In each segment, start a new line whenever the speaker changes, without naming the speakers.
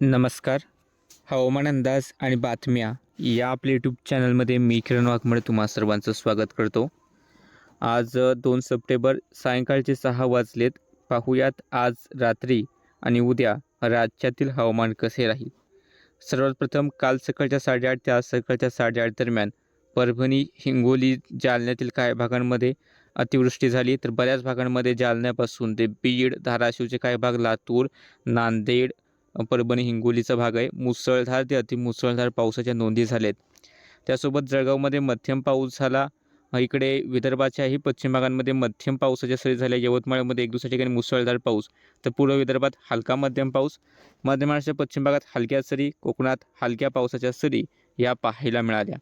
नमस्कार. हवामान अंदाज आणि बातम्या या आपल्या यूट्यूब चॅनलमध्ये मी किरण वाघमळे तुम्हा सर्वांचं स्वागत करतो. आज दोन सप्टेंबर सायंकाळचे सहा वाजलेत. पाहूयात आज रात्री आणि उद्या राज्यातील हवामान कसे राहील? सर्वात प्रथम काल सकाळच्या साडेआठ ते आज सकाळच्या साडेआठ दरम्यान परभणी हिंगोली जालन्यातील काही भागांमध्ये अतिवृष्टी झाली. तर बऱ्याच भागांमध्ये जालन्यापासून ते बीड धाराशिवचे काही भाग लातूर नांदेड परभणी हिंगोलीचा भाग आहे. मुसळधार ते अतिमुसळधार पावसाच्या नोंदी झाल्यात. त्यासोबत जळगावमध्ये मध्यम पाऊस झाला. इकडे विदर्भाच्याही पश्चिम भागांमध्ये मध्यम पावसाच्या सरी झाल्या. यवतमाळमध्ये एक दुसऱ्या ठिकाणी मुसळधार पाऊस. तर पूर्व विदर्भात हलका मध्यम पाऊस. मध्य महाराष्ट्राच्या पश्चिम भागात हलक्या सरी. कोकणात हलक्या पावसाच्या सरी. या पाहायला मिळाल्या.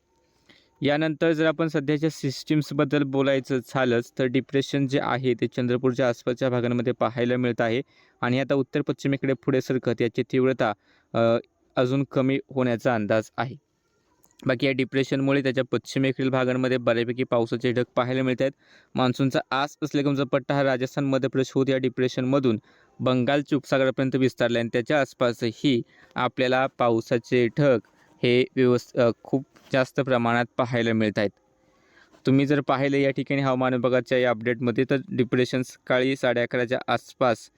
यानंतर जर आपण सध्याच्या सिस्टीम्सबद्दल बोलायचं झालंच तर डिप्रेशन जे आहे ते चंद्रपूरच्या आसपासच्या भागांमध्ये पाहायला मिळत आहे. आणि आता उत्तर पश्चिमेकडे पुढे सरकत याची तीव्रता अजून कमी होण्याचा अंदाज आहे. बाकी या डिप्रेशनमुळे त्याच्या पश्चिमेकडील भागांमध्ये बऱ्यापैकी पावसाचे ढग पाहायला मिळत आहेत. मान्सूनचा आस असलेला पट्टा हा राजस्थान मध्य प्रदेश होत या डिप्रेशनमधून बंगालच्या उपसागरापर्यंत विस्तारला आणि त्याच्या आसपासही आपल्याला पावसाचे ढग हे व्यवस् खूप जास्त प्रमाणात पाहायला मिळत आहेत तुम्ही जर पाहिलं या ठिकाणी हवामान विभागाच्या या अपडेटमध्ये तर डिप्रेशन सकाळी साडे अकराच्या आसपास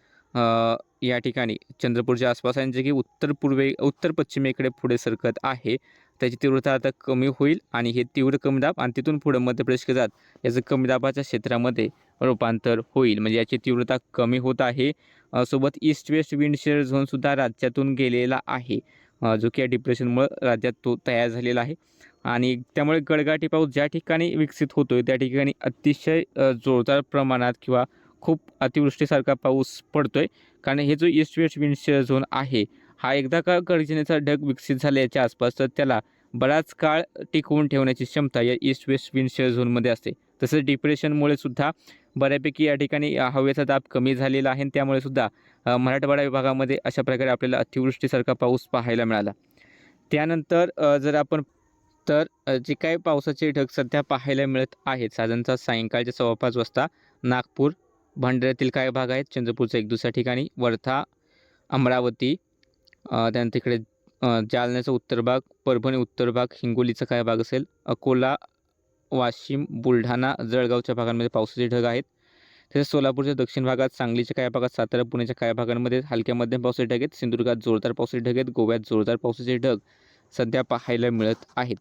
या ठिकाणी चंद्रपूरच्या आसपास आहे जे की उत्तर पूर्वे उत्तर पश्चिमेकडे पुढे सरकत आहे. त्याची तीव्रता आता कमी होईल आणि हे तीव्र कमी दाब आणि तिथून पुढं मध्य प्रदेश जात याचं कमी दाबाच्या क्षेत्रामध्ये रूपांतर होईल. म्हणजे याची तीव्रता कमी होत आहे. सोबत ईस्ट वेस्ट विंड शेअर झोनसुद्धा राज्यातून गेलेला आहे. जो की या डिप्रेशनमुळं राज्यात तो तयार झालेला आहे. आणि त्यामुळे गडगाठी पाऊस ज्या ठिकाणी विकसित होतो आहे त्या ठिकाणी अतिशय जोरदार प्रमाणात किंवा खूप अतिवृष्टीसारखा पाऊस पडतो आहे कारण हे जो ईस्ट वेस्ट विंडशेअर झोन आहे हा एकदा का गर्जनेचा ढग विकसित झाल्याच्या आसपास तर त्याला बराच काळ टिकवून ठेवण्याची क्षमता या ईस्ट वेस्ट विंड झोनमध्ये असते. तसंच डिप्रेशनमुळे सुद्धा बऱ्यापैकी या ठिकाणी हवेचा दाब कमी झालेला आहे. त्यामुळे सुद्धा मराठवाडा विभागामध्ये अशा प्रकारे आपल्याला अतिवृष्टीसारखा पाऊस पाहायला मिळाला. त्यानंतर जर आपण तर जे काय पावसाचे ढग सध्या पाहायला मिळत आहेत साधारणतः सायंकाळच्या सव्वा पाच वाजता नागपूर भंडाऱ्यातील काही भाग आहेत. चंद्रपूरच्या एक दुसऱ्या ठिकाणी वर्धा अमरावती त्यानंतर इकडे जालन्याचा उत्तर भाग परभणी उत्तर भाग हिंगोलीचा काय भाग असेल अकोला वाशिम बुलढाणा जळगावच्या भागांमध्ये पावसाचे ढग आहेत. तसेच सोलापूरच्या दक्षिण भागात सांगलीच्या काही भागात सातारा पुण्याच्या काही भागांमध्ये हलक्या मध्यम पावसाचे ढग आहेत. सिंधुदुर्गात जोरदार पावसाचे ढग आहेत. गोव्यात जोरदार पावसाचे ढग सध्या पाहायला मिळत आहेत.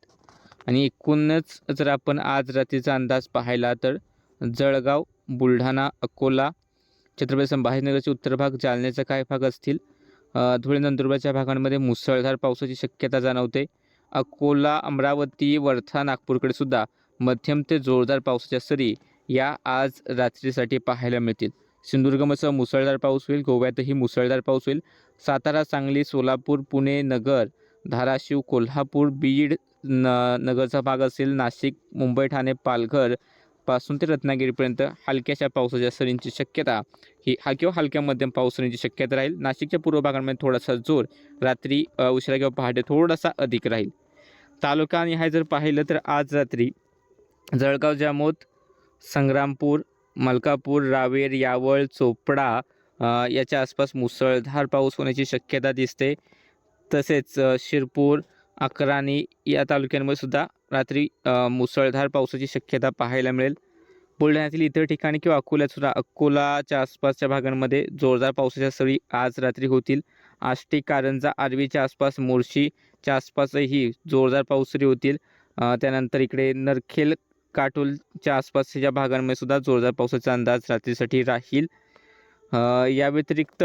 आणि एकूणच जर आपण आज रात्रीचा अंदाज पाहायला तर जळगाव बुलढाणा अकोला छत्रपती संभाजीनगरचे उत्तर भाग जालन्याचा काही भाग असतील धुळे नंदुरबारच्या भागांमध्ये मुसळधार पावसाची शक्यता जाणवते. अकोला अमरावती वर्धा नागपूरकडे सुद्धा मध्यम ते जोरदार पावसाच्या सरी या आज रात्रीसाठी पाहायला मिळतील. सिंधुदुर्गमसह मुसळधार पाऊस होईल गोव्यातही मुसळधार पाऊस होईल. सातारा सांगली सोलापूर पुणे नगर धाराशिव कोल्हापूर बीड न नगरचा भाग असेल नाशिक मुंबई ठाणे पालघरपासून ते रत्नागिरीपर्यंत हलक्याशा पावसाच्या सरींची शक्यता ही हा किंवा हलक्या मध्यम पाऊस शक्यता राहील. नाशिकच्या पूर्व भागांमध्ये थोडासा जोर रात्री उशिरा किंवा पहाटे थोडासा अधिक राहील. तालुका आणि हा जर पाहिलं तर आज रात्री जळगाव जामोद संग्रामपूर मलकापूर रावेर यावळ चोपडा याच्या आसपास मुसळधार पाऊस होण्याची शक्यता दिसते. तसेच शिरपूर अकराणी या तालुक्यांमध्ये सुद्धा रात्री मुसळधार पावसाची शक्यता पाहायला मिळेल. बुलढाण्यातील इतर ठिकाणी किंवा अकोल्यात सुद्धा अकोलाच्या आसपासच्या भागांमध्ये जोरदार पावसाच्या सरी आज रात्री होतील. आष्टी कारंजा आर्वीच्या आसपास मोर्शीच्या आसपासही जोरदार पाऊसरी होतील. त्यानंतर इकडे नरखेल काटोलच्या आसपासच्या भागांमध्ये सुद्धा जोरदार पावसाचा अंदाज रात्रीसाठी राहील. या व्यतिरिक्त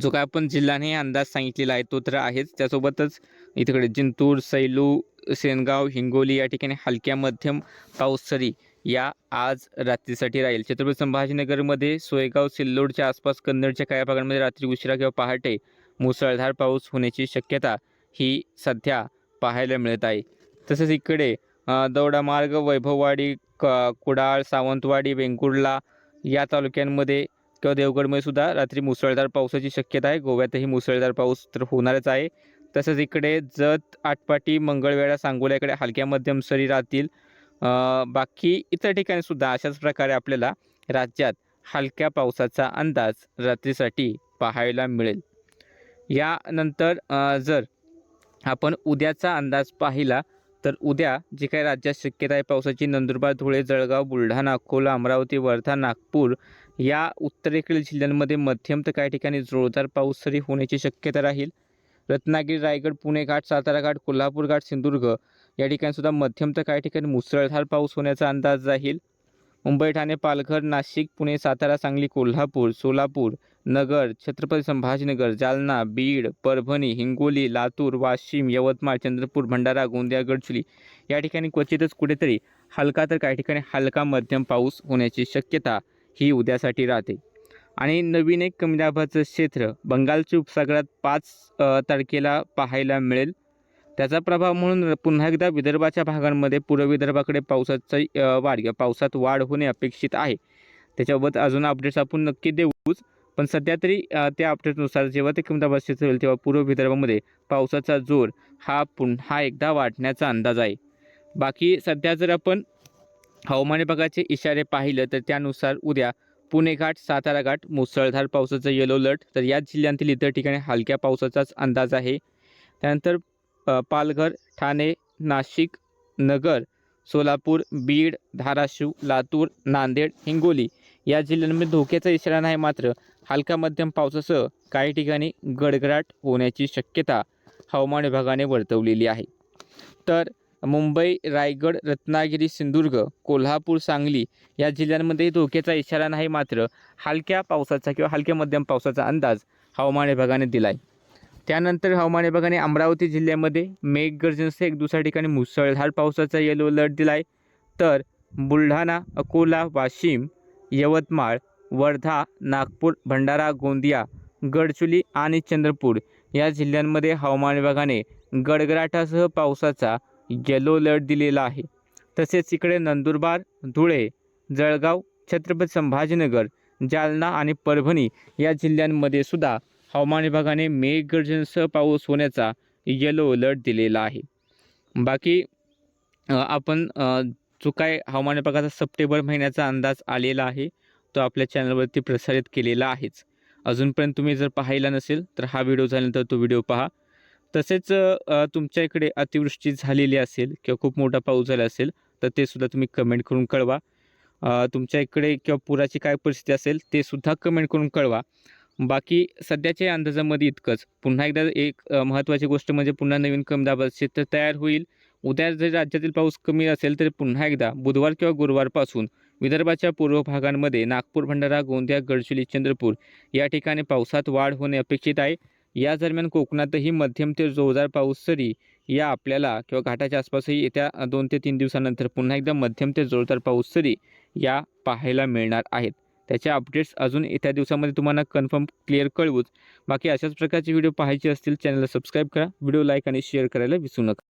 जो काय आपण जिल्ह्याने अंदाज सांगितलेला आहे तो तर आहेच. त्यासोबतच इकडे जिंतूर सैलू सेनगाव हिंगोली या ठिकाणी हलक्या मध्यम पाऊस सरी या आज रात्रीसाठी राहील. छत्रपती संभाजीनगरमध्ये सोयगाव सिल्लोडच्या आसपास कन्नडच्या काही भागांमध्ये रात्री उशिरा किंवा पहाटे मुसळधार पाऊस होण्याची शक्यता ही सध्या पाहायला मिळत आहे. तसेच इकडे दौडामार्ग दौडा मार्ग वैभववाडी क कुडाळ सावंतवाडी वेंगुर्ला या तालुक्यांमध्ये किंवा देवगडमध्ये सुद्धा रात्री मुसळधार पावसाची शक्यता आहे. गोव्यातही मुसळधार पाऊस तर होणारच आहे. तसंच इकडे जत आटपाटी मंगळवेढा सांगोल्याकडे हलक्या मध्यम सरी राहतील. बाकी इतर ठिकाणी सुद्धा अशाच प्रकारे आपल्याला राज्यात हलक्या पावसाचा अंदाज रात्रीसाठी पाहायला मिळेल. यानंतर जर आपण उद्याचा अंदाज पाहिला तर उद्या जी काही राज्यात शक्यता आहे पावसाची नंदुरबार धुळे जळगाव बुलढाणा अकोला अमरावती वर्धा नागपूर या उत्तरेकडील जिल्ह्यांमध्ये मध्यम तर काही ठिकाणी जोरदार पाऊस तरी होण्याची शक्यता राहील. रत्नागिरी रायगड पुणे घाट सातारा घाट कोल्हापूर घाट सिंधुदुर्ग या ठिकाणीसुद्धा मध्यम तर काही ठिकाणी मुसळधार पाऊस होण्याचा अंदाज राहील. मुंबई ठाणे पालघर नाशिक पुणे सातारा सांगली कोल्हापूर सोलापूर नगर छत्रपती संभाजीनगर जालना बीड परभणी हिंगोली लातूर वाशिम यवतमाळ चंद्रपूर भंडारा गोंदिया गडचिरोली. या ठिकाणी क्वचितच कुठेतरी हलका तर काही ठिकाणी हलका मध्यम पाऊस होण्याची शक्यता ही उद्यासाठी राहते. आणि नवीन एक कमी दाबाचं क्षेत्र बंगालच्या उपसागरात पाच तारखेला पाहायला मिळेल. त्याचा प्रभाव म्हणून पुन्हा एकदा विदर्भाच्या भागांमध्ये पूर्व विदर्भाकडे पावसाचा वाढ पावसात वाढ होणे अपेक्षित आहे. त्याच्याबाबत अजून अपडेट्स आपण नक्की देऊच पण सध्या तरी त्या अपडेटनुसार जेव्हा ते कमी क्षेत्र होईल तेव्हा पूर्व विदर्भामध्ये पावसाचा जोर हा पुन्हा एकदा वाढण्याचा अंदाज आहे. बाकी सध्या जर आपण हवामान विभागाचे इशारे पाहिलं तर त्यानुसार उद्या पुणे घाट सातारा घाट मुसळधार पावसाचं येलो अलर्ट तर या जिल्ह्यांतील इतर ठिकाणी हलक्या पावसाचाच अंदाज आहे. त्यानंतर पालघर ठाणे नाशिक नगर सोलापूर बीड धाराशिव लातूर नांदेड हिंगोली या जिल्ह्यांमध्ये धोक्याचा इशारा नाही मात्र हलका मध्यम पावसासह काही ठिकाणी गडगडाट होण्याची शक्यता हवामान विभागाने वर्तवलेली आहे. तर मुंबई रायगड रत्नागिरी सिंधुदुर्ग कोल्हापूर सांगली या जिल्ह्यांमध्ये धोक्याचा इशारा नाही मात्र हलक्या पावसाचा किंवा हलक्या मध्यम पावसाचा अंदाज हवामान विभागाने दिला आहे त्यानंतर हवामान विभागाने अमरावती जिल्ह्यामध्ये मेघगर्जनसह एक दुसऱ्या ठिकाणी मुसळधार पावसाचा येलो अलर्ट दिला आहे तर बुलढाणा अकोला वाशिम यवतमाळ वर्धा नागपूर भंडारा गोंदिया गडचुली आणि चंद्रपूर या जिल्ह्यांमध्ये हवामान विभागाने गडगडाटासह पावसाचा येलो अलर्ट दिलेला आहे. तसेच इकडे नंदुरबार धुळे जळगाव छत्रपती संभाजीनगर जालना आणि परभणी या जिल्ह्यांमध्ये सुद्धा हवामान विभागाने मेघगर्जनेसह पाऊस होण्याचा येलो अलर्ट दिलेला आहे. बाकी आपण जो काय हवामान विभागाचा सप्टेंबर महिन्याचा अंदाज आलेला आहे तो आपल्या चॅनलवरती प्रसारित केलेला आहेच. अजूनपर्यंत तुम्ही जर पाहायला नसेल तर हा व्हिडिओ झाल्यानंतर तो व्हिडिओ पहा. तसेच तुमच्या इकडे अतिवृष्टी झालेली असेल किंवा खूप मोठा पाऊस झाला असेल तर ते सुद्धा तुम्ही कमेंट करून कळवा. तुमच्या इकडे किंवा पुराची काय परिस्थिती असेल ते सुद्धा कमेंट करून कळवा. बाकी सध्याच्या अंदाजामध्ये इतकंच. पुन्हा एकदा एक महत्त्वाची गोष्ट म्हणजे पुन्हा नवीन कमी दाबाचं क्षेत्र तयार होईल. उद्या जर राज्यातील पाऊस कमी असेल तर पुन्हा एकदा बुधवार किंवा गुरुवारपासून विदर्भाच्या पूर्व भागांमध्ये नागपूर भंडारा गोंदिया गडचिरोली चंद्रपूर या ठिकाणी पावसात वाढ होणे अपेक्षित आहे. या दरम्यान कोकणातही मध्यम ते जोरदार पाऊस सरी या आपल्याला किंवा घाटाच्या आसपासही येत्या दोन ते तीन दिवसानंतर पुन्हा एकदा मध्यम ते जोरदार पाऊस सरी या पाहायला मिळणार आहेत. त्याच्या अपडेट्स अजून येत्या दिवसामध्ये तुम्हाला कन्फर्म क्लिअर कळवूच. बाकी अशाच प्रकारचे व्हिडिओ पाहायचे असतील चॅनलला सबस्क्राईब करा. व्हिडिओ लाईक आणि शेअर करायला विसरू नका.